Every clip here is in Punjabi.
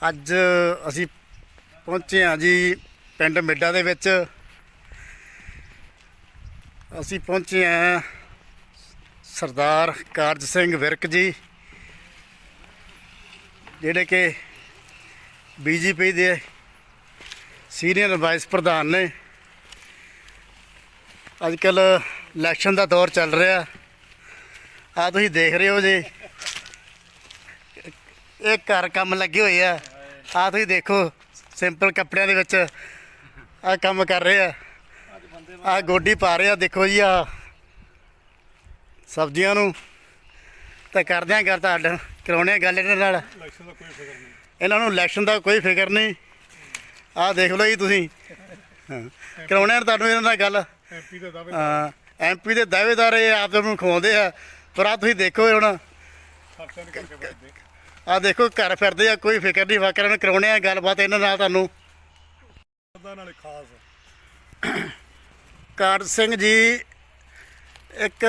ਅੱਜ ਅਸੀਂ ਪਹੁੰਚੇ ਹਾਂ ਜੀ ਪਿੰਡ ਮਿੱਡਾ ਦੇ ਵਿੱਚ। ਅਸੀਂ ਪਹੁੰਚੇ ਹਾਂ ਸਰਦਾਰ ਕਾਰਜ ਸਿੰਘ ਵਿਰਕ ਜੀ, ਜਿਹੜੇ ਕਿ ਬੀਜੇਪੀ ਦੇ ਸੀਨੀਅਰ ਵਾਈਸ ਪ੍ਰਧਾਨ ਨੇ। ਅੱਜ ਕੱਲ ਇਲੈਕਸ਼ਨ ਦਾ ਦੌਰ ਚੱਲ ਰਿਹਾ। ਆ ਤੁਸੀਂ ਦੇਖ ਰਹੇ ਹੋ ਜੀ। ਇਹ ਘਰ ਕੰਮ ਲੱਗੇ ਹੋਏ ਆ। ਆ ਤੁਸੀਂ ਦੇਖੋ ਸਿੰਪਲ ਕੱਪੜਿਆਂ ਦੇ ਵਿੱਚ ਆ ਕੰਮ ਕਰ ਰਹੇ ਆ। ਆ ਗੋਡੀ ਪਾ ਰਹੇ ਆ ਦੇਖੋ ਜੀ ਆ ਸਬਜ਼ੀਆਂ ਨੂੰ। ਤਾਂ ਕਰਦੇ ਆ ਕਰ ਤੁਹਾਡਾ ਕਰਾਉਣੇ ਆ ਗੱਲ ਇਹਨਾਂ ਨਾਲ। ਇਹਨਾਂ ਨੂੰ ਇਲੈਕਸ਼ਨ ਦਾ ਕੋਈ ਫਿਕਰ ਨਹੀਂ। ਆਹ ਦੇਖ ਲਓ ਜੀ ਤੁਸੀਂ। ਕਰਾਉਣੇ ਆ ਤੁਹਾਨੂੰ ਇਹਨਾਂ ਨਾਲ ਗੱਲ। ਐਮਪੀ ਦੇ ਦਾਅਵੇ ਹਾਂ ਐਮਪੀ ਦੇ ਦਾਅਵੇਦਾਰ ਇਹ ਆਪ ਨੂੰ ਖਵਾਉਂਦੇ ਆ। ਪਰ ਆ ਤੁਸੀਂ ਦੇਖੋ ਹੁਣ। ਖਰਚਾ ਆ ਦੇਖੋ, ਘਰ ਫਿਰਦੇ ਆ, ਕੋਈ ਫਿਕਰ ਨਹੀਂ ਵਾਕਰਾਂ ਨੂੰ ਕਰਾਉਣੇ ਆ ਗੱਲਬਾਤ ਇਹਨਾਂ ਨਾਲ ਤੁਹਾਨੂੰ। ਨਾਲੇ ਖਾਸ ਕਾਰਜ ਸਿੰਘ ਜੀ, ਇੱਕ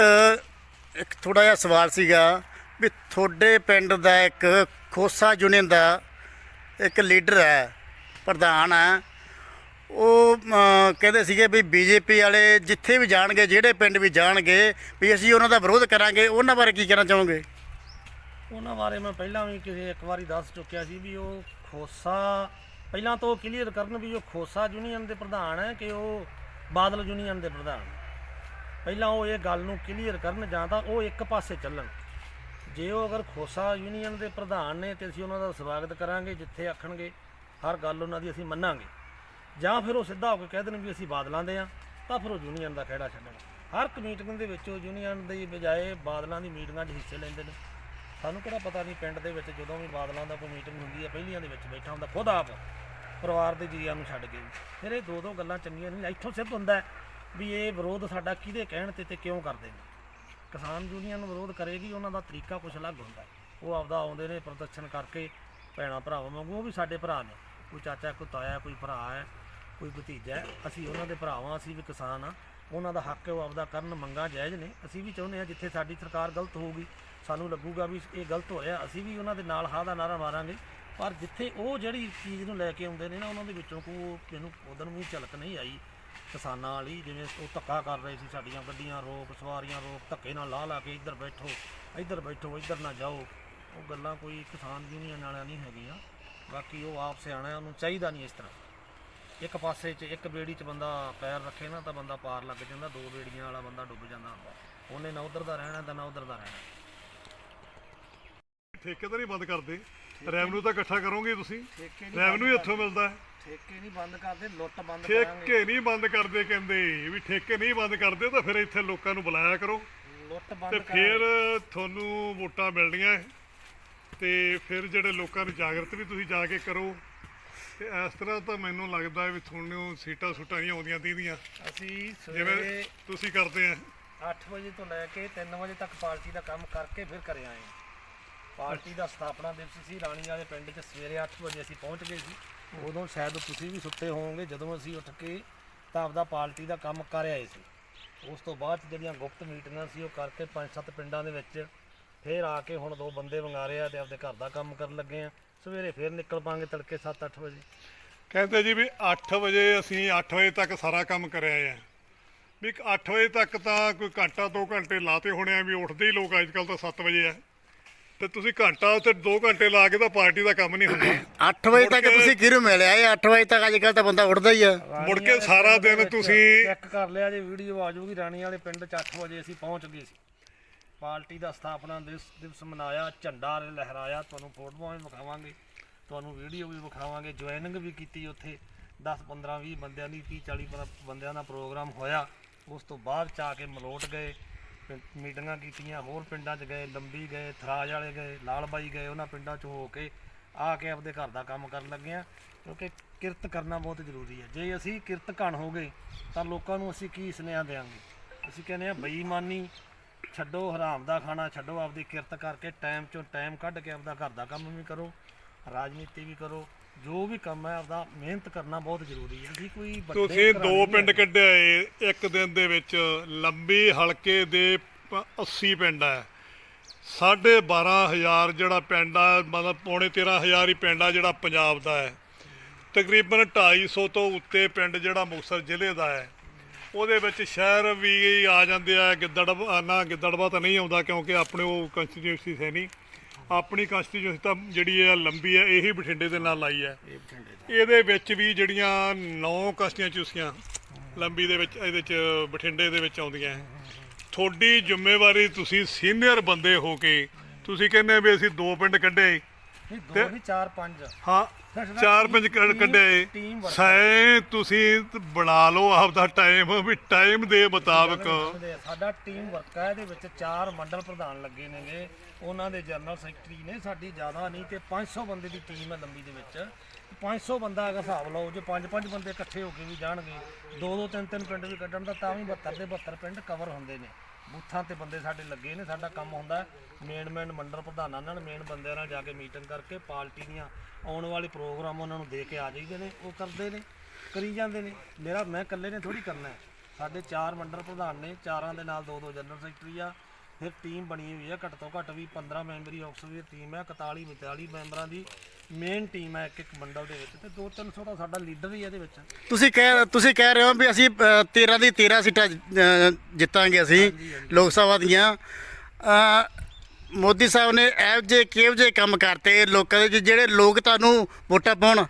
ਇੱਕ ਥੋੜਾ ਜਿਹਾ ਸਵਾਲ ਸੀਗਾ ਵੀ ਤੁਹਾਡੇ ਪਿੰਡ ਦਾ ਇੱਕ ਖੋਸਾ ਯੂਨੀਅਨ ਦਾ ਇੱਕ ਲੀਡਰ ਹੈ, ਪ੍ਰਧਾਨ ਹੈ। ਉਹ ਕਹਿੰਦੇ ਸੀਗੇ ਵੀ ਬੀਜੇਪੀ ਵਾਲੇ ਜਿੱਥੇ ਵੀ ਜਾਣਗੇ, ਜਿਹੜੇ ਪਿੰਡ ਵੀ ਜਾਣਗੇ, ਵੀ ਅਸੀਂ ਉਹਨਾਂ ਦਾ ਵਿਰੋਧ ਕਰਾਂਗੇ, ਉਹਨਾਂ ਬਾਰੇ ਕੀ ਕਹਿਣਾ ਚਾਹੋਗੇ? ਉਹਨਾਂ ਬਾਰੇ ਮੈਂ ਪਹਿਲਾਂ ਵੀ ਕਿਸੇ ਇੱਕ ਵਾਰੀ ਦੱਸ ਚੁੱਕਿਆ ਸੀ ਵੀ ਉਹ ਖੋਸਾ, ਪਹਿਲਾਂ ਤਾਂ ਉਹ ਕਲੀਅਰ ਕਰਨ ਵੀ ਉਹ ਖੋਸਾ ਯੂਨੀਅਨ ਦੇ ਪ੍ਰਧਾਨ ਹੈ ਕਿ ਉਹ ਬਾਦਲ ਯੂਨੀਅਨ ਦੇ ਪ੍ਰਧਾਨ ਪਹਿਲਾਂ ਉਹ ਇਹ ਗੱਲ ਨੂੰ ਕਲੀਅਰ ਕਰਨ ਜਾਂ ਤਾਂ ਉਹ ਇੱਕ ਪਾਸੇ ਚੱਲਣ। ਜੇ ਉਹ ਅਗਰ ਖੋਸਾ ਯੂਨੀਅਨ ਦੇ ਪ੍ਰਧਾਨ ਨੇ ਤੇ ਅਸੀਂ ਉਹਨਾਂ ਦਾ ਸਵਾਗਤ ਕਰਾਂਗੇ ਜਿੱਥੇ ਆਖਣਗੇ, ਹਰ ਗੱਲ ਉਹਨਾਂ ਦੀ ਅਸੀਂ ਮੰਨਾਂਗੇ। ਜਾਂ ਫਿਰ ਉਹ ਸਿੱਧਾ ਹੋ ਕੇ ਕਹਿ ਦੇਣ ਵੀ ਅਸੀਂ ਬਾਦਲਾਂ ਦੇ ਆ ਤਾਂ ਫਿਰ ਉਹ ਯੂਨੀਅਨ ਦਾ ਖਹਿੜਾ ਛੱਡਣ। ਹਰ ਇੱਕ ਮੀਟਿੰਗ ਦੇ ਵਿੱਚ ਉਹ ਯੂਨੀਅਨ ਦੀ ਬਜਾਏ ਬਾਦਲਾਂ ਦੀ ਮੀਟਿੰਗਾਂ 'ਚ ਹਿੱਸੇ ਲੈਂਦੇ ਨੇ। ਸਾਨੂੰ ਕਿਹੜਾ ਪਤਾ ਨਹੀਂ ਪਿੰਡ ਦੇ ਵਿੱਚ ਜਦੋਂ ਵੀ ਬਾਦਲਾਂ ਦਾ ਕੋਈ ਮੀਟਿੰਗ ਹੁੰਦੀ ਹੈ, ਪਹਿਲੀਆਂ ਦੇ ਵਿੱਚ ਬੈਠਾ ਹੁੰਦਾ, ਖੁਦ ਆਪ ਪਰਿਵਾਰ ਦੇ ਜੀਆਂ ਨੂੰ ਛੱਡ ਕੇ। ਫਿਰ ਇਹ ਦੋ ਦੋ ਗੱਲਾਂ ਚੰਗੀਆਂ ਨਹੀਂ, ਇੱਥੋਂ ਸਿੱਧ ਹੁੰਦਾ ਵੀ ਇਹ ਵਿਰੋਧ ਸਾਡਾ ਕਿਹਦੇ ਕਹਿਣ ਤੇ ਤੇ ਕਿਉਂ ਕਰਦੇ ਨੇ। ਕਿਸਾਨ ਯੂਨੀਅਨ ਵਿਰੋਧ ਕਰੇਗੀ, ਉਹਨਾਂ ਦਾ ਤਰੀਕਾ ਕੁਛ ਅਲੱਗ ਹੁੰਦਾ ਉਹ ਆਪਦਾ ਆਉਂਦੇ ਨੇ ਪ੍ਰਦਰਸ਼ਨ ਕਰਕੇ, ਭੈਣਾ ਭਰਾਵਾਂ ਵਾਂਗੂ, ਉਹ ਵੀ ਸਾਡੇ ਭਰਾ ਨੇ। ਕੋਈ ਚਾਚਾ, ਕੋਈ ਤਾਇਆ, ਕੋਈ ਭਰਾ ਹੈ ਕੋਈ ਭਤੀਜਾ ਹੈ। ਅਸੀਂ ਉਹਨਾਂ ਦੇ ਭਰਾਵਾਂ ਅਸੀਂ ਵੀ ਕਿਸਾਨ ਆ ਉਹਨਾਂ ਦਾ ਹੱਕ ਹੈ ਉਹ ਆਪਦਾ ਕਰਨ ਮੰਗਾਂ ਜਾਇਜ਼ ਨੇ। ਅਸੀਂ ਵੀ ਚਾਹੁੰਦੇ ਹਾਂ ਜਿੱਥੇ ਸਾਡੀ ਸਰਕਾਰ ਗਲਤ ਹੋਊਗੀ ਸਾਨੂੰ ਲੱਗੂਗਾ ਵੀ ਇਹ ਗਲਤ ਹੋ ਰਿਹਾ ਅਸੀਂ ਵੀ ਉਹਨਾਂ ਦੇ ਨਾਲ ਹਾਂ ਦਾ ਨਾਰਾ ਮਾਰਾਂਗੇ। ਪਰ ਜਿੱਥੇ ਉਹ ਜਿਹੜੀ ਚੀਜ਼ ਨੂੰ ਲੈ ਕੇ ਆਉਂਦੇ ਨੇ ਨਾ ਉਹਨਾਂ ਦੇ ਵਿੱਚੋਂ ਕੋ ਮੈਨੂੰ ਉਦੋਂ ਵੀ ਝਲਕ ਨਹੀਂ ਆਈ। ਕਿਸਾਨਾਂ ਵਾਲੀ ਜਿਵੇਂ ਉਹ ਧੱਕਾ ਕਰ ਰਹੇ ਸੀ ਸਾਡੀਆਂ ਗੱਡੀਆਂ ਰੋਕ ਸਵਾਰੀਆਂ ਰੋਕ ਧੱਕੇ ਨਾਲ ਲਾ ਲਾ ਕੇ ਇੱਧਰ ਬੈਠੋ ਇੱਧਰ ਬੈਠੋ ਇੱਧਰ ਨਾ ਜਾਓ। ਉਹ ਗੱਲਾਂ ਕੋਈ ਕਿਸਾਨ ਯੂਨੀਅਨ ਵਾਲਿਆਂ ਨਹੀਂ ਹੈਗੀਆਂ। ਬਾਕੀ ਉਹ ਆਪ ਸਿਆਣਾ ਹੈ, ਉਹਨੂੰ ਚਾਹੀਦਾ ਨਹੀਂ ਇਸ ਤਰ੍ਹਾਂ। ਇੱਕ ਪਾਸੇ 'ਚ ਇੱਕ ਬੇੜੀ 'ਚ ਬੰਦਾ ਪੈਰ ਰੱਖੇ ਨਾ ਤਾਂ ਬੰਦਾ ਪਾਰ ਲੱਗ ਜਾਂਦਾ ਦੋ ਬੇੜੀਆਂ ਵਾਲਾ ਬੰਦਾ ਡੁੱਬ ਜਾਂਦਾ। ਉਹਨੇ ਨਾ ਉਧਰ ਦਾ ਰਹਿਣਾ ਤਾਂ ਨਾ ਉਧਰ ਦਾ ਰਹਿਣਾ। ਠੇਕੇ ਤਾਂ ਨਹੀਂ ਬੰਦ ਕਰਦੇ ਰੈਵਨਿਊ ਤਾਂ ਇਕੱਠਾ ਕਰੋਗੇ ਤੁਸੀਂ? ਠੇਕੇ ਰੈਵਨਿਊ ਇੱਥੋਂ ਮਿਲਦਾ ਹੈ। ਠੇਕੇ ਨਹੀਂ ਬੰਦ ਕਰਦੇ ਲੁੱਟ ਬੰਦ ਠੇਕੇ ਨਹੀਂ ਬੰਦ ਕਰਦੇ ਕਹਿੰਦੇ ਵੀ ਠੇਕੇ ਨਹੀਂ ਬੰਦ ਕਰਦੇ ਤਾਂ ਫਿਰ ਇੱਥੇ ਲੋਕਾਂ ਨੂੰ ਬੁਲਾਇਆ ਕਰੋ। ਲੁੱਟ ਤੇ ਬੰਦ ਫਿਰ ਤੁਹਾਨੂੰ ਵੋਟਾਂ ਮਿਲਣੀਆਂ ਹੈ। ਤੇ ਫਿਰ ਜਿਹੜੇ ਲੋਕਾਂ ਨੂੰ ਜਾਗਰਤ ਵੀ ਤੁਸੀਂ ਜਾ ਕੇ ਕਰੋ। ਤੇ ਇਸ ਤਰ੍ਹਾਂ ਤਾਂ ਮੈਨੂੰ ਲੱਗਦਾ ਵੀ ਤੁਹਾਨੂੰ ਸੀਟਾਂ ਸੂਟਾਂ ਨਹੀਂ ਆਉਂਦੀਆਂ ਦੀਦੀਆਂ। ਅਸੀਂ ਜਿਵੇਂ ਸਵੇਰੇ ਤੁਸੀਂ ਕਰਦੇ ਆ। 8 ਵਜੇ ਤੋਂ ਲੈ ਕੇ 3 ਵਜੇ ਤੱਕ ਪਾਰਟੀ ਦਾ ਕੰਮ ਕਰਕੇ ਫਿਰ ਘਰੇ ਆਏ ਹਾਂ। ਪਾਰਟੀ ਦਾ ਸਥਾਪਨਾ ਦਿਵਸ ਸੀ ਰਾਣੀ ਵਾਲੇ ਪਿੰਡ 'ਚ ਸਵੇਰੇ 8 ਵਜੇ ਅਸੀਂ ਪਹੁੰਚ ਗਏ ਸੀ। ਉਦੋਂ ਸ਼ਾਇਦ ਤੁਸੀਂ ਵੀ ਸੁੱਤੇ ਹੋਵੋਗੇ ਜਦੋਂ ਅਸੀਂ ਉੱਠ ਕੇ ਤਾਂ ਆਪਦਾ ਪਾਰਟੀ ਦਾ ਕੰਮ ਕਰ ਆਏ ਸੀ। ਉਸ ਤੋਂ ਬਾਅਦ 'ਚ ਜਿਹੜੀਆਂ ਗੁਪਤ ਮੀਟਿੰਗਾਂ ਸੀ ਉਹ ਕਰਕੇ ਪੰਜ ਸੱਤ ਪਿੰਡਾਂ ਦੇ ਵਿੱਚ ਫਿਰ ਆ ਕੇ ਹੁਣ ਦੋ ਬੰਦੇ ਮੰਗਾ ਰਹੇ ਆ ਤੇ ਆਪਦੇ ਘਰ ਦਾ ਕੰਮ ਕਰਨ ਲੱਗੇ ਆ। ਸਵੇਰੇ ਫਿਰ ਨਿਕਲ ਪਾਂਗੇ ਤੜਕੇ 7-8 ਵਜੇ। ਕਹਿੰਦੇ ਜੀ ਵੀ 8 ਵਜੇ ਅਸੀਂ 8 ਵਜੇ ਤੱਕ ਸਾਰਾ ਕੰਮ ਕਰਿਆ ਆ। ਵੀ 8 ਵਜੇ ਤੱਕ ਤਾਂ ਕੋਈ ਘੰਟਾ 2 ਘੰਟੇ ਲਾਤੇ ਹੋਣੇ ਆ ਵੀ ਉੱਠਦੇ ਹੀ ਲੋਕ ਅੱਜ ਕੱਲ ਤਾਂ 7 ਵਜੇ ਆ। ਤੇ ਤੁਸੀਂ ਘੰਟਾ ਉੱਤੇ 2 ਘੰਟੇ ਲਾ ਕੇ ਤਾਂ ਪਾਰਟੀ ਦਾ ਕੰਮ ਨਹੀਂ ਹੁੰਦਾ। 8 ਵਜੇ ਤੱਕ ਤੁਸੀਂ ਕਿਹਨੂੰ ਮਿਲਿਆ ਇਹ 8 ਵਜੇ ਤੱਕ ਅੱਜ ਕੱਲ ਤਾਂ ਬੰਦਾ ਉੱਠਦਾ ਹੀ ਆ। ਮੁੜ ਕੇ ਸਾਰਾ ਦਿਨ ਤੁਸੀਂ ਚੈੱਕ ਕਰ ਲਿਆ ਜੇ ਵੀਡੀਓ ਆ ਜਾਊਗੀ ਰਾਣੀ ਵਾਲੇ ਪਿੰਡ ਚ 8 ਵਜੇ ਅਸੀਂ ਪਹੁੰਚ ਗਏ ਸੀ। ਪਾਰਟੀ ਦਾ ਸਥਾਪਨਾ ਦਿਵਸ ਦਿਵਸ ਮਨਾਇਆ, ਝੰਡਾ ਲਹਿਰਾਇਆ, ਤੁਹਾਨੂੰ ਫੋਟੋਆਂ ਵੀ ਵਿਖਾਵਾਂਗੇ, ਤੁਹਾਨੂੰ ਵੀਡੀਓ ਵੀ ਵਿਖਾਵਾਂਗੇ ਜੁਆਇਨਿੰਗ ਵੀ ਕੀਤੀ ਉੱਥੇ 10 15 20 ਬੰਦਿਆਂ ਦੀ 30 40 ਬ- ਬੰਦਿਆਂ ਦਾ ਪ੍ਰੋਗਰਾਮ ਹੋਇਆ। ਉਸ ਤੋਂ ਬਾਅਦ ਚ ਆ ਕੇ ਮਲੋਟ ਗਏ ਮੀਟਿੰਗਾਂ ਕੀਤੀਆਂ, ਹੋਰ ਪਿੰਡਾਂ 'ਚ ਗਏ, ਲੰਬੀ ਗਏ, ਥਰਾਜ ਵਾਲੇ ਗਏ, ਲਾਲਬਾਈ ਗਏ, ਉਹਨਾਂ ਪਿੰਡਾਂ 'ਚ ਹੋ ਕੇ ਆ ਕੇ ਆਪਦੇ ਘਰ ਦਾ ਕੰਮ ਕਰਨ ਲੱਗੇ ਆ ਕਿਉਂਕਿ ਕਿਰਤ ਕਰਨਾ ਬਹੁਤ ਜ਼ਰੂਰੀ ਹੈ। ਜੇ ਅਸੀਂ ਕਿਰਤ ਘਣ ਹੋ ਗਏ, ਤਾਂ ਲੋਕਾਂ ਨੂੰ ਅਸੀਂ ਕੀ ਸੁਨੇਹਾ ਦੇਵਾਂਗੇ? ਅਸੀਂ ਕਹਿੰਦੇ ਆ ਬੇਈਮਾਨੀ ਛੱਡੋ ਹਰਾਮ ਦਾ ਖਾਣਾ ਛੱਡੋ ਆਪਦੀ ਕਿਰਤ ਕਰਕੇ ਟਾਈਮ ਚੋਂ ਟਾਈਮ ਕੱਢ ਕੇ ਆਪਦਾ ਘਰ ਦਾ ਕੰਮ ਵੀ ਕਰੋ ਰਾਜਨੀਤੀ ਵੀ ਕਰੋ ਜੋ ਵੀ ਕੰਮ ਹੈ ਆਪਦਾ ਮਿਹਨਤ ਕਰਨਾ ਬਹੁਤ ਜ਼ਰੂਰੀ ਹੈ। ਅਸੀਂ ਕੋਈ ਵੱਡੇ ਤੁਸੀਂ ਦੋ ਪਿੰਡ। ਕੱਢਿਆ ਏ ਇੱਕ ਦਿਨ ਦੇ ਵਿੱਚ ਲੰਬੀ ਹਲਕੇ ਦੇ ਪ- 80 ਪਿੰਡ ਆ ਸਾਢੇ 12000 ਜਿਹੜਾ ਪਿੰਡ ਆ ਮਤਲਬ ਪੌਣੇ 13000 ਹੀ ਪਿੰਡ ਆ ਜਿਹੜਾ ਪੰਜਾਬ ਦਾ ਹੈ। ਤਕਰੀਬਨ 250 ਤੋਂ ਉੱਤੇ ਪਿੰਡ ਜਿਹੜਾ ਮੁਕਤਸਰ ਜ਼ਿਲ੍ਹੇ ਦਾ ਹੈ। ਉਹਦੇ ਵਿੱਚ ਸ਼ਹਿਰ ਵੀ ਆ ਜਾਂਦੇ ਆ ਗਿੱਦੜ ਨਾ ਗਿੱਦੜਵਾ ਤਾਂ ਨਹੀਂ ਆਉਂਦਾ ਕਿਉਂਕਿ ਆਪਣੇ ਉਹ ਕੰਸਟੀਟਿਊਂਸੀ ਹੈ ਨਹੀਂ। ਆਪਣੀ ਕੰਸਟੀਟਿਊਂਸੀ ਤਾਂ ਜਿਹੜੀ ਹੈ ਲੰਬੀ ਹੈ ਇਹੀ ਬਠਿੰਡੇ ਦੇ ਨਾਲ ਲਾਈ ਹੈ। ਇਹਦੇ ਵਿੱਚ ਵੀ ਜਿਹੜੀਆਂ ਨੌ ਕੰਸਟੀਟਿਊਂਸੀਆਂ ਲੰਬੀ ਦੇ ਵਿੱਚ ਇਹਦੇ ਚ ਬਠਿੰਡੇ ਦੇ ਵਿੱਚ ਆਉਂਦੀਆਂ ਹੈ। ਤੁਹਾਡੀ ਜ਼ਿੰਮੇਵਾਰੀ ਤੁਸੀਂ ਸੀਨੀਅਰ ਬੰਦੇ ਹੋ ਕੇ ਤੁਸੀਂ ਕਹਿੰਦੇ ਵੀ ਅਸੀਂ ਦੋ ਪਿੰਡ ਕੱਢੇ। ਨਹੀਂ ਦੋ ਨਹੀਂ ਚਾਰ ਪੰਜ। ਹਾਂ ਚਾਰ ਪੰਜ ਟੀਮ- ਕੱਢ- ਸੈ ਤੁਸੀਂ ਬਣਾ ਲਓ ਆਪਦਾ ਟਾਈਮ ਵੀ ਟਾਈਮ ਦੇ ਮੁਤਾਬਕ। ਸਾਡਾ ਟੀਮ ਵਰਕ ਹੈ ਇਹਦੇ ਵਿੱਚ ਚਾਰ ਮੰਡਲ ਪ੍ਰਧਾਨ ਲੱਗੇ ਨੇਗੇ। ਉਹਨਾਂ ਦੇ ਜਨਰਲ ਸੈਕਟਰੀ ਨੇ ਸਾਡੀ ਜ਼ਿਆਦਾ ਨਹੀਂ ਤੇ 500 ਬੰਦੇ ਦੀ ਟੀਮ ਹੈ ਲੰਬੀ ਦੇ ਵਿੱਚ। 500 ਬੰਦਾ ਅਗਰ ਹਿਸਾਬ ਲਾਓ ਜੇ ਪੰਜ ਪੰਜ ਬੰਦੇ ਇਕੱਠੇ ਹੋ ਕੇ ਵੀ ਜਾਣਗੇ ਦੋ ਦੋ ਤਿੰਨ ਤਿੰਨ ਪਿੰਡ ਵੀ ਕੱਢਣ ਦਾ ਤਾਂ ਵੀ 72 ਦੇ 72 ਪਿੰਡ ਕਵਰ ਹੁੰਦੇ ਨੇ। ਬੂਥਾਂ ਤੇ ਬੰਦੇ ਸਾਡੇ ਲੱਗੇ ਨੇ, ਸਾਡਾ ਕੰਮ ਹੁੰਦਾ ਮੇਨ ਮੇਨ ਮੰਡਲ ਪ੍ਰਧਾਨਾਂ ਨਾਲ ਮੇਨ ਬੰਦਿਆਂ ਨਾਲ ਜਾ ਕੇ ਮੀਟਿੰਗ ਕਰਕੇ ਪਾਰਟੀ ਦੀਆਂ ਆਉਣ ਵਾਲੇ ਪ੍ਰੋਗਰਾਮ ਉਹਨਾਂ ਨੂੰ ਦੇ ਕੇ ਆ ਜਾਈਦੇ ਨੇ, ਉਹ ਕਰਦੇ ਨੇ, ਕਰੀ ਜਾਂਦੇ ਨੇ। ਮੇਰਾ, ਮੈਂ ਇਕੱਲੇ ਨੇ ਥੋੜੀ ਕਰਨਾ ਹੈ। ਸਾਡੇ ਚਾਰ ਮੰਡਲ ਪ੍ਰਧਾਨ ਨੇ, ਚਾਰਾਂ ਦੇ ਨਾਲ ਦੋ ਦੋ ਜਨਰਲ ਸੈਕਟਰੀ ਆ। ਫਿਰ ਟੀਮ ਬਣੀ ਹੋਈ ਹੈ ਘੱਟ ਤੋਂ ਘੱਟ ਵੀ 15 ਮੈਂਬਰੀ ਆਕਸਫੀਅਰ ਟੀਮ ਹੈ 41 42 ਮੈਂਬਰਾਂ ਦੀ ਮੇਨ ਟੀਮ ਹੈ ਇੱਕ ਇੱਕ ਮੰਡਲ ਦੇ ਵਿੱਚ ਤੇ 2-300 ਦਾ ਸਾਡਾ ਲੀਡਰ ਹੀ ਹੈ ਇਹਦੇ ਵਿੱਚ। ਤੁਸੀਂ ਕਹਿ ਤੁਸੀਂ ਕਹਿ ਰਹੇ ਹੋ ਵੀ ਅਸੀਂ ਅ, 13 ਦੀ 13 ਸੀਟਾਂ ਅ, ਜਿੱਤਾਂਗੇ ਅਸੀਂ ਲੋਕ ਸਭਾ ਦੀਆਂ। ਅ, ਮੋਦੀ ਸਾਹਿਬ ਨੇ ਇਹੋ ਜਿਹੇ ਕਿਹੋ ਜਿਹੇ ਕੰਮ ਕਰਤੇ ਲੋਕਾਂ ਦੇ ਜਿਹੜੇ ਲੋਕ ਤੁਹਾਨੂੰ ਵੋਟਾਂ ਪਾਉਣ?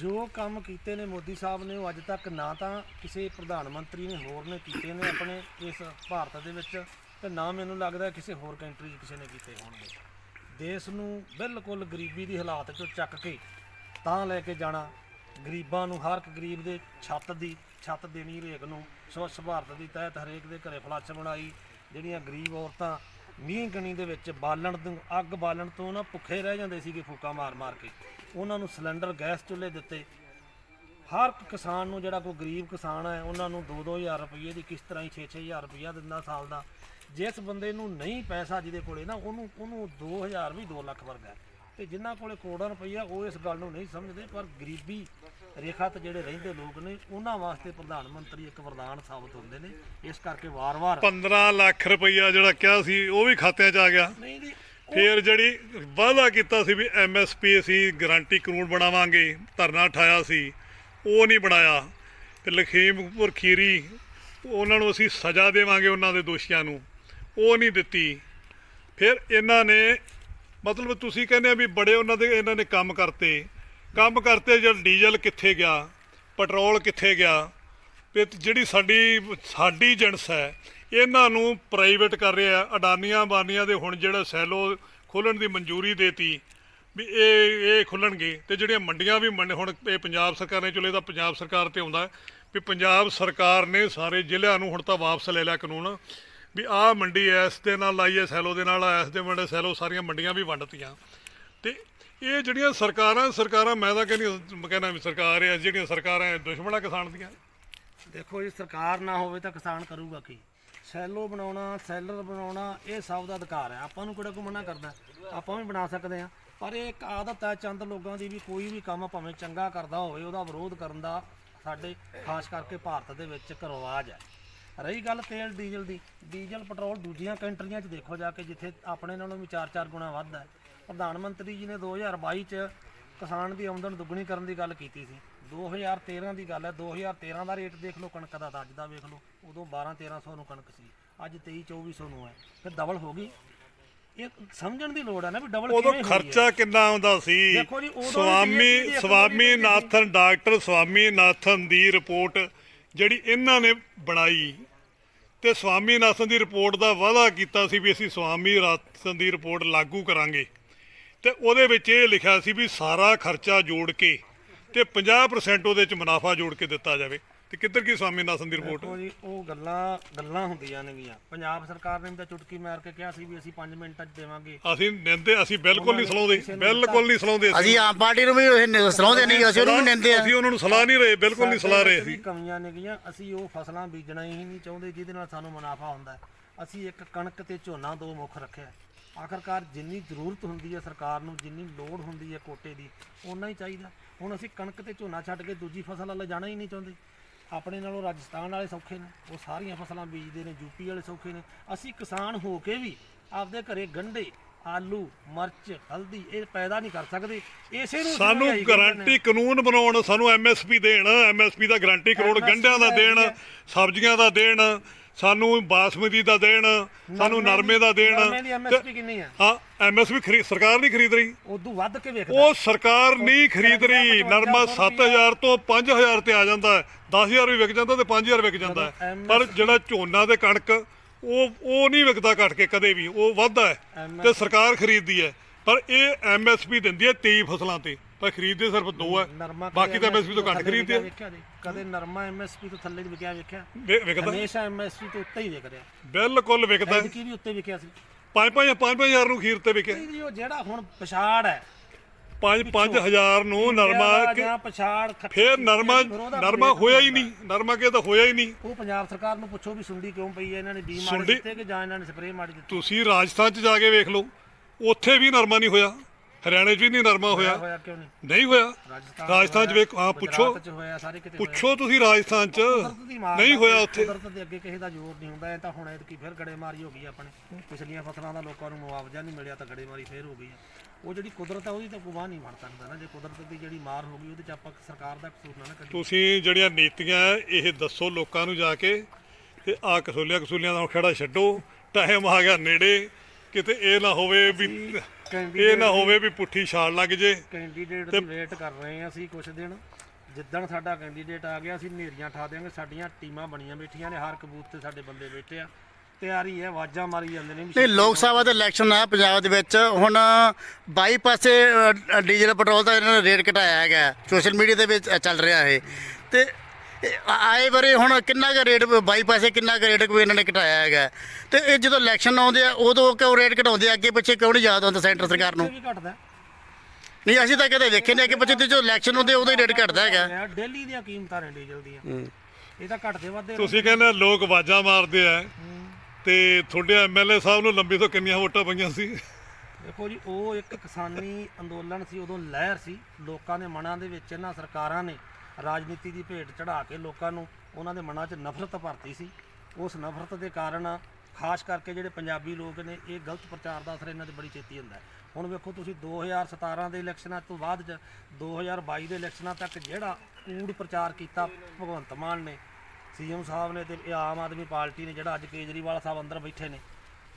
ਜੋ ਕੰਮ ਕੀਤੇ ਨੇ ਮੋਦੀ ਸਾਹਿਬ ਨੇ ਉਹ ਅੱਜ ਤੱਕ ਨਾ ਤਾਂ ਕਿਸੇ ਪ੍ਰਧਾਨ ਮੰਤਰੀ ਨੇ, ਹੋਰ ਨੇ ਕੀਤੇ ਨੇ ਆਪਣੇ ਇਸ ਭਾਰਤ ਦੇ ਵਿੱਚ ਤੇ ਨਾ ਮੈਨੂੰ ਲੱਗਦਾ ਕਿਸੇ ਹੋਰ ਕੰਟਰੀ 'ਚ ਕਿਸੇ ਨੇ ਕੀਤੇ ਹੋਣਗੇ। ਦੇਸ਼ ਨੂੰ ਬਿਲਕੁਲ ਗਰੀਬੀ ਦੀ ਹਾਲਾਤ 'ਚੋਂ ਚੱਕ ਕੇ ਤਾਂ ਲੈ ਕੇ ਜਾਣਾ, ਗਰੀਬਾਂ ਨੂੰ, ਹਰ ਇੱਕ ਗਰੀਬ ਦੇ ਛੱਤ ਦੀ, ਛੱਤ ਦੇਣੀ ਹਰੇਕ ਨੂੰ, ਸਵੱਛ ਭਾਰਤ ਦੀ ਤਹਿਤ ਹਰੇਕ ਦੇ ਘਰੇ ਫਲੱਸ਼ ਬਣਾਈ, ਜਿਹੜੀਆਂ ਗਰੀਬ ਔਰਤਾਂ ਮੀਂਹ ਗਣੀ ਦੇ ਵਿੱਚ ਬਾਲਣ ਤੋਂ ਅੱਗ ਬਾਲਣ ਤੋਂ ਨਾ ਭੁੱਖੇ ਰਹਿ ਜਾਂਦੇ ਸੀਗੇ ਫੂਕਾ ਮਾਰ ਮਾਰ ਕੇ। ਉਹਨਾਂ ਨੂੰ ਸਿਲੰਡਰ, ਗੈਸ ਚੁੱਲ੍ਹੇ ਦਿੱਤੇ। ਹਰ ਇੱਕ ਕਿਸਾਨ ਨੂੰ ਜਿਹੜਾ ਕੋਈ ਗਰੀਬ ਕਿਸਾਨ ਹੈ, ਉਹਨਾਂ ਨੂੰ 2-2000 ਰੁਪਏ ਦੀ ਕਿਸ ਤਰ੍ਹਾਂ ਹੀ 6-6000 ਰੁਪਇਆ ਦਿੰਦਾ ਸਾਲ ਦਾ। ਜਿਸ ਬੰਦੇ ਨੂੰ ਨਹੀਂ ਪੈਸਾ ਜਿਹਦੇ ਕੋਲੇ ਨਾ, ਉਹਨੂੰ ਉਹਨੂੰ 2000 ਵੀ 2 ਲੱਖ ਵਰਗਾ ਤੇ ਜਿਨ੍ਹਾਂ ਕੋਲੇ ਕਰੋੜਾਂ ਰੁਪਈਆ ਉਹ ਇਸ ਗੱਲ ਨੂੰ ਨਹੀਂ ਸਮਝਦੇ ਪਰ ਗਰੀਬੀ ਰੇਖਾ ਤੇ ਜਿਹੜੇ ਰਹਿੰਦੇ ਲੋਕ ਨੇ ਉਹਨਾਂ ਵਾਸਤੇ ਪ੍ਰਧਾਨ ਮੰਤਰੀ ਇੱਕ ਵਰਦਾਨ ਸਾਬਤ ਹੁੰਦੇ ਨੇ। ਇਸ ਕਰਕੇ ਵਾਰ-ਵਾਰ 15 ਲੱਖ ਰੁਪਈਆ ਜਿਹੜਾ ਕਿਹਾ ਸੀ ਉਹ ਵੀ ਖਾਤਿਆਂ 'ਚ ਆ ਗਿਆ। ਨਹੀਂ ਜੀ ਫੇਰ ਜਿਹੜੀ ਵਾਅਦਾ ਕੀਤਾ ਸੀ ਵੀ ਐਮਐਸਪੀ ਅਸੀਂ ਗਾਰੰਟੀ ਕਾਨੂੰਨ ਬਣਾਵਾਂਗੇ ਧਰਨਾ ਠਾਇਆ ਸੀ ਉਹ ਨਹੀਂ ਬਣਾਇਆ। ਤੇ ਲਖੀਮਪੁਰ ਖੀਰੀ ਉਹਨਾਂ ਨੂੰ ਅਸੀਂ ਸਜ਼ਾ ਦੇਵਾਂਗੇ ਉਹਨਾਂ ਦੇ ਦੋਸ਼ੀਆਂ ਨੂੰ ਉਹ ਨਹੀਂ ਦਿੱਤੀ। ਫਿਰ ਇਹਨਾਂ ਨੇ ਮਤਲਬ ਤੁਸੀਂ ਕਹਿੰਦੇ ਆ ਵੀ ਬੜੇ ਉਹਨਾਂ ਦੇ, ਇਹਨਾਂ ਨੇ ਕੰਮ ਕਰਤੇ। ਕੰਮ ਕਰਤੇ ਜਦ ਡੀਜ਼ਲ ਕਿੱਥੇ ਗਿਆ, ਪੈਟਰੋਲ ਕਿੱਥੇ ਗਿਆ, ਤੇ ਜਿਹੜੀ ਸਾਡੀ ਸਾਡੀ ਏਜੰਟਸ ਹੈ, ਇਹਨਾਂ ਨੂੰ ਪ੍ਰਾਈਵੇਟ ਕਰ ਰਿਹਾ ਅਡਾਨੀਆਂ ਬਾਨੀਆਂ ਦੇ ਹੁਣ ਜਿਹੜਾ ਸੈਲੋ ਖੋਲਣ ਦੀ ਮਨਜ਼ੂਰੀ ਦੇਤੀ, ਵੀ ਇਹ ਇਹ ਖੁੱਲਣਗੇ ਤੇ ਜਿਹੜੀਆਂ ਮੰਡੀਆਂ ਵੀ ਮੰਡ ਹੁਣ ਇਹ ਪੰਜਾਬ ਸਰਕਾਰ ਨੇ ਚਲੇ ਤਾਂ ਪੰਜਾਬ ਸਰਕਾਰ ਤੇ ਆਉਂਦਾ, ਵੀ ਪੰਜਾਬ ਸਰਕਾਰ ਨੇ ਸਾਰੇ ਜ਼ਿਲ੍ਹਿਆਂ ਨੂੰ ਹੁਣ ਤਾਂ ਵਾਪਸ ਲੈ ਲਿਆ ਕਾਨੂੰਨ। ਵੀ ਆਹ ਮੰਡੀ ਐਸ ਦੇ ਨਾਲ ਲਾਈ ਲਾਈਏ ਸੈਲੋ ਦੇ ਨਾਲ ਐਸ ਦੇ ਮੰਡੇ ਸੈਲੋ ਸਾਰੀਆਂ ਮੰਡੀਆਂ ਵੀ ਵੰਡਤੀਆਂ। ਤੇ ਇਹ ਜਿਹੜੀਆਂ ਸਰਕਾਰਾਂ ਸਰਕਾਰਾਂ ਮੈਂ ਤਾਂ ਕਹਿੰਦੀ ਮੈਂ ਕਹਿੰਦਾ ਵੀ ਸਰਕਾਰ ਹੈ ਜਿਹੜੀਆਂ ਸਰਕਾਰਾਂ ਇਹ ਦੁਸ਼ਮਣਾਂ ਕਿਸਾਨ ਦੀਆਂ। ਦੇਖੋ ਜੀ, ਸਰਕਾਰ ਨਾ ਹੋਵੇ ਤਾਂ ਕਿਸਾਨ ਕਰੂਗਾ ਕੀ? ਸੈਲੋ ਬਣਾਉਣਾ, ਸੈਲਰ ਬਣਾਉਣਾ, ਇਹ ਸਭ ਦਾ ਅਧਿਕਾਰ ਹੈ ਆਪਾਂ ਨੂੰ ਕਿਹੜਾ ਕੋਈ ਮਨਾ ਕਰਦਾ ਆਪਾਂ ਵੀ ਬਣਾ ਸਕਦੇ ਆ ਪਰ ਇਹ ਇੱਕ ਆਦਤ ਹੈ ਚੰਦ ਲੋਕਾਂ ਦੀ ਵੀ ਕੋਈ ਵੀ ਕੰਮ ਭਾਵੇਂ ਚੰਗਾ ਕਰਦਾ ਹੋਵੇ, ਉਹਦਾ ਵਿਰੋਧ ਕਰਨ ਦਾ ਸਾਡੇ, ਖਾਸ ਕਰਕੇ ਭਾਰਤ ਦੇ ਵਿੱਚ ਇੱਕ ਰਿਵਾਜ ਹੈ ਰਹੀ ਗੱਲ ਤੇਲ ਡੀਜ਼ਲ ਦੀ। ਡੀਜ਼ਲ ਪੈਟਰੋਲ ਦੂਜੀਆਂ ਕੰਟਰੀਆਂ 'ਚ ਦੇਖੋ ਜਾ ਕੇ ਜਿੱਥੇ ਆਪਣੇ ਨਾਲੋਂ ਵੀ 4-4 ਗੁਣਾ ਵੱਧ ਹੈ। ਪ੍ਰਧਾਨ ਮੰਤਰੀ ਜੀ ਨੇ 2022 'ਚ ਕਿਸਾਨ ਦੀ ਆਮਦਨ ਦੁੱਗਣੀ ਕਰਨ ਦੀ ਗੱਲ ਕੀਤੀ ਸੀ। 2013 ਦੀ ਗੱਲ ਹੈ। 2013 ਦਾ ਰੇਟ ਦੇਖ ਲਓ ਕਣਕ ਦਾ ਅੱਜ ਦਾ ਵੇਖ ਲਓ। ਉਦੋਂ 12 1300 ਨੂੰ ਕਣਕ ਸੀ। ਅੱਜ 23 2400 ਨੂੰ ਹੈ। ਫਿਰ ਡਬਲ ਹੋ ਗਈ। ਇਹ ਸਮਝਣ ਦੀ ਲੋੜ ਹੈ ਨਾ ਵੀ ਡਬਲ ਉਦੋਂ ਕਿਵੇਂ ਹੈ। ਖਰਚਾ ਕਿੰਨਾ ਆਉਂਦਾ ਸੀ? ਦੇਖੋ ਜੀ, ਉਦੋਂ Swami Swaminathan doctor Swaminathan ਦੀ ਰਿਪੋਰਟ ਜਿਹੜੀ ਇਹਨਾਂ ਨੇ ਬਣਾਈ ਤੇ ਸਵਾਮੀ ਨਾਥਨ ਦੀ ਰਿਪੋਰਟ ਦਾ ਵਾਅਦਾ ਕੀਤਾ ਸੀ ਵੀ ਅਸੀਂ ਸਵਾਮੀ ਨਾਥਨ ਦੀ ਰਿਪੋਰਟ ਲਾਗੂ ਕਰਾਂਗੇ। ਤੇ ਉਹਦੇ ਵਿੱਚ ਇਹ ਲਿਖਿਆ ਸੀ ਵੀ ਸਾਰਾ ਖਰਚਾ ਜੋੜ ਕੇ ਤੇ 50% ਉਹਦੇ ਚ ਮੁਨਾਫਾ ਜੋੜ ਕੇ ਦਿੱਤਾ ਜਾਵੇ। ਤੇ ਕਿੱਧਰ ਕੀ ਸਵਾਮੀ ਨਾਥਨ ਦੀ ਰਿਪੋਰਟ ਦੇਖੋ ਜੀ ਉਹ ਗੱਲਾਂ ਗੱਲਾਂ ਹੁੰਦੀਆਂ ਨੇਗੀਆਂ। ਪੰਜਾਬ ਸਰਕਾਰ ਨੇ ਵੀ ਤਾਂ ਚੁਟਕੀ ਮਾਰ ਕੇ ਕਿਹਾ ਸੀ ਵੀ ਅਸੀਂ 5 ਮਿੰਟਾਂ 'ਚ ਦੇਵਾਂਗੇ। ਅਸੀਂ ਨਿੰਦੇ ਅਸੀਂ ਬਿਲਕੁਲ ਨਹੀਂ ਸਲਾਉਂਦੇ ਬਿਲਕੁਲ ਨਹੀਂ ਸਲਾਉਂਦੇ ਅਸੀਂ। ਆਮ ਪਾਰਟੀ ਨੂੰ ਵੀ ਇਹ ਸਲਾਉਂਦੇ ਨਹੀਂ ਅਸੀਂ ਉਹਨੂੰ ਵੀ ਨਿੰਦੇ ਆ। ਅਸੀਂ ਉਹਨਾਂ ਨੂੰ ਸਲਾਹ ਨਹੀਂ ਰਹੇ ਬਿਲਕੁਲ ਨਹੀਂ ਸਲਾਹ ਰਹੇ ਸਾਡੇ ਸੀ ਵਿੱਚ ਵੀ ਕਮੀਆਂ ਨੇਗੀਆਂ ਅਸੀਂ ਉਹ ਫਸਲਾਂ ਬੀਜਣਾ ਹੀ ਨਹੀਂ ਚਾਹੁੰਦੇ ਜਿਹਦੇ ਨਾਲ ਸਾਨੂੰ ਮੁਨਾਫਾ ਹੁੰਦਾ ਅਸੀਂ ਇੱਕ ਕਣਕ ਤੇ ਝੋਨਾ ਦੋ ਮੁੱਖ ਰੱਖਿਆ ਆਖਰਕਾਰ ਜਿੰਨੀ ਜ਼ਰੂਰਤ ਹੁੰਦੀ ਹੈ ਸਰਕਾਰ ਨੂੰ ਜਿੰਨੀ ਲੋੜ ਹੁੰਦੀ ਹੈ ਕੋਟੇ ਦੀ ਓਨਾ ਹੀ ਚਾਹੀਦਾ। ਹੁਣ ਅਸੀਂ ਕਣਕ ਤੇ ਝੋਨਾ ਛੱਡ ਕੇ ਦੂਜੀ ਫਸਲ ਵੱਲ ਜਾਣਾ ਹੀ ਨਹੀਂ ਚਾਹੁੰਦੇ। ਆਪਣੇ ਨਾਲੋਂ ਰਾਜਸਥਾਨ ਵਾਲੇ ਸੌਖੇ ਨੇ, ਉਹ ਸਾਰੀਆਂ ਫਸਲਾਂ ਬੀਜਦੇ ਨੇ ਯੂਪੀ ਵਾਲੇ ਸੌਖੇ ਨੇ। ਅਸੀਂ ਕਿਸਾਨ ਹੋ ਕੇ ਵੀ ਆਪਦੇ ਘਰੇ ਗੰਢੇ ਆਲੂ ਮਿਰਚ ਹਲਦੀ ਇਹ ਪੈਦਾ ਨਹੀਂ ਕਰ ਸਕਦੇ। ਇਸੇ ਨੂੰ ਸਾਨੂੰ। ਗਾਰੰਟੀ ਕਾਨੂੰਨ ਬਣਾਉਣ ਸਾਨੂੰ ਐਮਐਸਪੀ ਦੇਣ ਐਮਐਸਪੀ ਦਾ ਗਾਰੰਟੀ ਕਰੋੜ ਗੰਢਿਆਂ ਦਾ ਦੇਣ। ਸਬਜ਼ੀਆਂ ਦਾ ਦੇਣ ਸਾਨੂੰ ਬਾਸਮਤੀ ਦਾ ਦੇਣ ਸਾਨੂੰ ਨਰਮੇ ਦਾ ਦੇਣ। ਐਮਐਸਪੀ ਕਿੰਨੀ ਆ ਹਾਂ ਐਮਐਸਪੀ ਸਰਕਾਰ ਨਹੀਂ ਖਰੀਦ ਰਹੀ। ਉਦੋਂ ਵੱਧ ਕੇ ਵੇਖਦਾ। ਉਹ ਸਰਕਾਰ ਨਹੀਂ ਖਰੀਦ ਰਹੀ। ਨਰਮਾ 7000 ਤੋਂ 5000 ਤੇ ਆ ਜਾਂਦਾ ਹੈ। 10000 ਵੀ ਵਿਕ ਜਾਂਦਾ ਤੇ 5000 ਵਿਕ ਜਦੋਂ ਪਰ ਜਿਹੜਾ ਝੋਨਾ ਤੇ ਕਣਕ ਉਹ ਉਹ ਨਹੀਂ ਵਿਕਦਾ ਘਟ ਕੇ ਕਦੇ ਵੀ ਉਹ ਵੱਧਦਾ ਹੈ ਤੇ ਸਰਕਾਰ ਖਰੀਦਦੀ ਹੈ। ਪਰ ਇਹ ਐਮਐਸਪੀ ਦਿੰਦੀ ਹੈ 23 ਫਸਲਾਂ ਤੇ। ਪਰ ਖਰੀਦਦੇ ਸਿਰਫ ਦੋ ਹੈ। ਬਾਕੀ ਤਾਂ ਐਮਐਸਪੀ ਤੋਂ ਘੱਟ ਖਰੀਦਦੇ ਆ। ਕਦੇ ਨਰਮਾ ਐਮਐਸਪੀ ਤੋਂ ਥੱਲੇ ਨਹੀਂ ਵਿਕਿਆ ਵੇਖਿਆ? ਵਿਕਦਾ। ਹਮੇਸ਼ਾ ਐਮਐਸਪੀ ਤੋਂ ਉੱਤੇ ਹੀ ਵਿਕ ਰਿਹਾ। ਬਿਲਕੁਲ ਵਿਕਦਾ। ਐਤਕੀ ਵੀ ਉੱਤੇ ਵਿਕਿਆ ਸੀ। ਪੰਜ ਪੰਜ ਪੰਜ ਪੰਜ ਹਜ਼ਾਰ ਨੂੰ ਖੀਰ ਤੇ ਵਿਕਿਆ। ਜਿਹੜਾ ਹੁਣ ਪਛਾੜ ਹੈ ਪੰਜ ਪੰਜ ਹਜ਼ਾਰ ਨੂੰ ਨਰਮਾ ਕਿ- ਜਾਂ ਪਛਾੜ ਖੱਟੀ ਫੇਰ ਚੀਜ਼ ਨਰਮਾ ਹੈ, ਫਿਰ ਉਹਦਾ ਨਰਮਾ ਹੋਇਆ ਹੀ। ਨਹੀਂ। ਨਰਮਾ ਕੇ ਤਾਂ ਹੋਇਆ ਹੀ ਨਹੀਂ। ਉਹ ਪੰਜਾਬ ਸਰਕਾਰ ਨੂੰ ਪੁੱਛੋ ਵੀ ਸੁੰਡੀ ਕਿਉਂ ਪਈ ਹੈ? ਇਹਨਾਂ ਨੇ ਬੀ ਮਾਰ ਸੁੰਡੀ- ਦਿੱਤੇ ਕਿ ਜਾਂ ਇਹਨਾਂ ਨੇ ਸਪਰੇਅ ਮਾਰ ਦਿੱਤੀ? ਤੁਸੀਂ ਰਾਜਸਥਾਨ 'ਚ ਜਾ ਕੇ ਵੇਖ ਲਓ। ਉੱਥੇ ਵੀ ਨਰਮਾ ਨਹੀਂ ਹੋਇਆ। ਹਰਿਆਣੇ 'ਚ ਵੀ ਨਹੀਂ ਨਰਮਾ ਹੋਇਆ। ਹੋਇਆ ਕਿਉਂ ਨਹੀਂ? ਨਹੀਂ ਹੋਇਆ। ਰਾਜਸਥਾਨ ਰਾਜਸਥਾਨ 'ਚ ਹੋਇਆ, ਵੇਖ ਹਾਂ ਪੁੱਛੋ। ਗੁਜਰਾਤ 'ਚ ਹੋਇਆ ਸਾਰੇ ਕਿਤੇ ਹੋਇਆ। ਪੁੱਛੋ ਤੁਸੀਂ ਰਾਜਸਥਾਨ 'ਚ। ਕੁਦਰਤ ਦੀ ਮਾਰ ਨਹੀਂ ਦਾ ਹੋਇਆ ਕੋਈ- ਉੱਥੇ। ਕੁਦਰਤ ਦੇ ਅੱਗੇ ਕਿਸੇ ਦਾ ਜ਼ੋਰ ਨਹੀਂ ਹੁੰਦਾ। ਇਹ ਤਾਂ ਹੁਣ ਐਤਕੀ ਫਿਰ ਗੜੇਮਾਰੀ ਹੋ ਗਈ ਆਪਣੇ। ਪਿਛਲੀਆਂ ਫਸਲਾਂ ਦਾ ਲੋਕਾਂ ਨੂੰ ਮੁਆਵਜ਼ਾ ਨਹੀਂ ਮਿਲਿਆ ਤਾਂ ਗੜੇਮਾਰੀ ਫੇਰ ਹੋ ਗਈ ਹੈ। ਉਹ ਜਿਹੜੀ ਕੁਦਰਤ ਆ ਉਹਦੀ ਤਾਂ ਕੋਈ ਵਾਹ ਨਹੀਂ ਬਣ ਸਕਦਾ ਨਾ। ਜੇ ਕੁਦਰਤ ਦੀ ਜਿਹੜੀ ਮਾਰ ਹੋ ਗਈ ਉਹਦੇ ਚ ਆਪਾਂ ਸਰਕਾਰ ਦਾ ਕਸੂਰ ਨਾ ਨਾ ਕੱਢੀਏ। ਤੁਸੀਂ ਜਿਹੜੀਆਂ ਨੀਤੀਆਂ ਇਹ ਦੱਸੋ ਲੋਕਾਂ ਨੂੰ ਜਾ ਕੇ ਤੇ ਆ ਕਸੂਲੀਆਂ ਕਸੂਲੀਆਂ ਦਾ ਖੜਾ ਛੱਡੋ ਟਾਈਮ ਆ ਗਿਆ ਨੇੜੇ ਕਿਤੇ ਇਹ ਨਾ ਹੋਵੇ ਵੀ ਇਹ ਨਾ ਹੋਵੇ ਵੀ ਪੁੱਠੀ ਛਾਲ ਲੱਗ ਜੇ। ਕੈਂਡੀਡੇਟ ਦੀ ਵੇਟ ਕਰ ਰਹੇ ਹਾਂ ਅਸੀਂ ਕੁਝ ਦਿਨ। ਜਿੱਦਣ ਸਾਡਾ ਕੈਂਡੀਡੇਟ ਆ ਗਿਆ ਅਸੀਂ ਨੇਰੀਆਂ ਠਾ ਦੇਾਂਗੇ ਸਾਡੀਆਂ ਟੀਮਾਂ ਬਣੀਆਂ ਬੈਠੀਆਂ ਨੇ ਹਰ ਕਬੂਤ ਤੇ ਸਾਡੇ ਬੰਦੇ ਬੈਠੇ ਆ। ਤਿਆਰੀ ਹੈ ਆਵਾਜ਼ਾਂ ਮਾਰੀ ਜਾਂਦੇ ਨੇ। ਨਹੀਂ ਲੋਕ ਸਭਾ ਦੇ ਇਲੈਕਸ਼ਨ ਆ ਪੰਜਾਬ ਦੇ ਵਿੱਚ। ਹੁਣ ਬਾਈ ਪਾਸੇ ਅ, ਡੀਜ਼ਲ ਪੈਟਰੋਲ ਦਾ ਇਹਨਾਂ ਨੇ ਰੇਟ ਘਟਾਇਆ ਹੈਗਾ। ਸੋਸ਼ਲ ਮੀਡੀਆ ਦੇ ਵਿੱਚ ਚੱਲ ਰਿਹਾ ਇਹ। ਤੇ ਇਹ ਆ- ਆਏ ਬਾਰੇ ਹੁਣ ਕਿੰਨਾ ਕੁ ਰੇਟ ਬਾਈ ਪਾਸੇ ਕਿੰਨਾ ਕੁ ਰੇਟ ਕੋਈ ਇਹਨਾਂ ਨੇ ਘਟਾਇਆ ਹੈਗਾ। ਤੇ ਇਹ ਜਦੋਂ ਇਲੈਕਸ਼ਨ ਆਉਂਦੇ ਆ ਉਦੋਂ ਕਿਉਂ ਰੇਟ ਘਟਾਉਂਦੇ ਆ? ਅੱਗੇ ਪਿੱਛੇ ਕਿਉਂ ਨਹੀਂ ਯਾਦ ਆਉਂਦਾ ਸੈਂਟਰ ਸਰਕਾਰ ਨੂੰ? ਘਟਦਾ। ਨਹੀਂ ਅਸੀਂ ਤਾਂ ਕਦੇ ਵੇਖੇ ਨਹੀਂ ਅੱਗੇ ਪਿੱਛੇ ਤੇ ਜਦੋਂ ਇਲੈਕਸ਼ਨ ਹੁੰਦੇ ਉਦੋਂ ਹੀ ਰੇਟ ਘਟਦਾ ਹੈਗਾ। ਡੇਲੀ ਦੀਆਂ ਕੀਮਤਾਂ ਨੇ ਡੀਜ਼ਲ ਦੀਆਂ। ਇਹ ਤਾਂ ਘਟਦੇ ਵੱਧਦੇ ਤੁਸੀਂ ਕਹਿੰਦੇ ਲੋਕ ਆਵਾਜ਼ਾਂ ਮਾਰਦੇ ਆ। ਤੇ ਤੁਹਾਡੇ ਐਮਐਲਏ ਸਾਹਿਬ ਨੂੰ ਲੰਬੀ ਤੋਂ ਕਿੰਨੀਆਂ ਵੋਟਾਂ ਪਈਆਂ ਸੀ? ਦੇਖੋ ਜੀ, ਉਹ ਇੱਕ ਕਿਸਾਨੀ ਅੰਦੋਲਨ ਸੀ, ਉਦੋਂ ਲਹਿਰ ਸੀ। ਲੋਕਾਂ ਦੇ ਮਨਾਂ ਦੇ ਵਿੱਚ ਇਹਨਾਂ ਸਰਕਾਰਾਂ ਨੇ ਰਾਜਨੀਤੀ ਦੀ ਭੇਟ ਚੜਾ ਕੇ ਲੋਕਾਂ ਨੂੰ ਉਹਨਾਂ ਦੇ ਮਨਾਂ 'ਚ ਨਫ਼ਰਤ ਭਰਤੀ ਸੀ। ਉਸ ਨਫ਼ਰਤ ਦੇ ਕਾਰਨ ਖਾਸ ਕਰਕੇ ਜਿਹੜੇ ਪੰਜਾਬੀ ਲੋਕ ਨੇ, ਇਹ ਗਲਤ ਪ੍ਰਚਾਰ ਦਾ ਅਸਰ ਇਹਨਾਂ ਤੇ ਬੜੀ ਛੇਤੀ ਹੁੰਦਾ ਹੈ। ਹੁਣ ਵੇਖੋ ਤੁਸੀਂ 2017 ਦੇ ਇਲੈਕਸ਼ਨਾਂ ਤੋਂ ਬਾਅਦ ਚ 2022 ਦੇ ਇਲੈਕਸ਼ਨਾਂ ਤੱਕ ਜਿਹੜਾ ਕੂੜ ਪ੍ਰਚਾਰ ਕੀਤਾ ਭਗਵੰਤ ਮਾਨ ਨੇ ਸੀਐਮ ਸਾਹਿਬ ਨੇ ਤੇ ਇਹ ਆਮ ਆਦਮੀ ਪਾਰਟੀ ਨੇ ਜਿਹੜਾ ਅੱਜ ਕੇਜਰੀਵਾਲ ਸਾਹਿਬ ਅੰਦਰ ਬੈਠੇ ਨੇ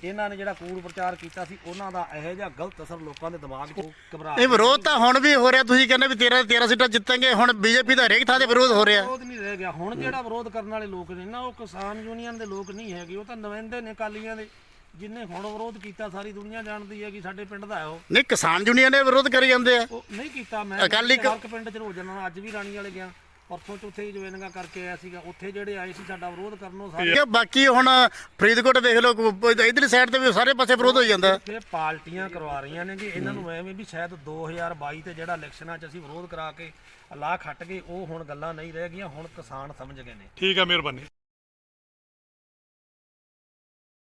ਇਹਨਾਂ ਨੇ ਜਿਹੜਾ ਕੂੜ ਪ੍ਰਚਾਰ ਕੀਤਾ ਸੀ ਉਹਨਾਂ ਦਾ ਇਹੋ ਜਿਹਾ ਗਲਤ ਅਸਰ ਲੋਕਾਂ ਦੇ ਦਿਮਾਗ 'ਚ ਘਬਰਾ ਇਹ ਵਿਰੋਧ ਤਾਂ ਹੁਣ ਵੀ ਹੋ ਰਿਹਾ ਤੁਸੀਂ ਕਹਿੰਦੇ ਵੀ 13 13 ਸੀਟਾਂ ਜਿੱਤਾਂਗੇ ਹੁਣ ਬੀਜੇਪੀ ਦਾ ਹਰੇਕ ਥਾਂ ਤੇ ਵਿਰੋਧ ਹੋ ਰਿਹਾ। ਵਿਰੋਧ ਨਹੀਂ ਰਹਿ ਗਿਆ। ਹੁਣ ਜਿਹੜਾ ਵਿਰੋਧ ਕਰਨ ਵਾਲੇ ਲੋਕ ਨੇ? ਨਾ ਉਹ ਕਿਸਾਨ ਯੂਨੀਅਨ ਦੇ ਲੋਕ ਨਹੀਂ ਹੈਗੇ ਉਹ ਤਾਂ ਨੁਮਾਇੰਦੇ ਨੇ ਕਾਲੀਆਂ ਦੇ ਜਿਨਨੇ ਹੁਣ ਵਿਰੋਧ ਕੀਤਾ ਸਾਰੀ ਦੁਨੀਆ ਜਾਣਦੀ ਹੈ ਕਿ ਸਾਡੇ ਪਿੰਡ ਦਾ ਹੈ ਉਹ। ਨਹੀਂ ਕਿਸਾਨ ਯੂਨੀਅਨ ਨੇ ਵਿਰੋਧ ਕਰੀ ਜਾਂਦੇ ਆ। ਨਹੀਂ ਕੀਤਾ ਮੈਂ ਅਕਾਲੀ ਹਰ ਪਿੰਡ 'ਚ ਰੋਜ਼ ਜਾਣਾ ਅੱਜ ਵੀ ਰਾਣੀ ਵਾਲੇ ਗਿਆ। ਪਰਸੋਂ ਚੌਥੇ ਹੀ ਜੁਆਇਨਿੰਗ ਕਰਕੇ ਆਇਆ ਸੀਗਾ। ਉੱਥੇ ਜਿਹੜੇ ਆਏ ਸੀ ਸਾਡਾ ਵਿਰੋਧ ਕਰਨ ਉਹ ਸਾਰੇ ਕਿ ਬਾਕੀ ਹੁਣ ਫਰੀਦਕੋਟ ਵੇਖ ਲਓ ਇਧਰਲੀ ਸਾਈਡ ਤੇ ਵੀ ਸਾਰੇ ਪਾਸੇ ਵਿਰੋਧ ਹੋ ਜਾਂਦਾ। ਤੇ ਪਾਰਟੀਆਂ ਕਰਵਾ ਰਹੀਆਂ ਨੇ ਕਿ ਇਹਨਾਂ ਨੂੰ ਐਵੇਂ ਵੀ ਸ਼ਾਇਦ 2022 ਤੇ ਜਿਹੜਾ ਇਲੈਕਸ਼ਨਾਂ 'ਚ ਅਸੀਂ ਵਿਰੋਧ ਕਰਾ ਕੇ ਲਾ ਖੱਟ ਗਏ ਉਹ ਹੁਣ ਗੱਲਾਂ ਨਹੀਂ ਰਹਿ ਗਈਆਂ ਹੁਣ ਕਿਸਾਨ ਸਮਝ ਗਏ ਨੇ। ਠੀਕ ਹੈ ਮਿਹਰਬਾਨੀ।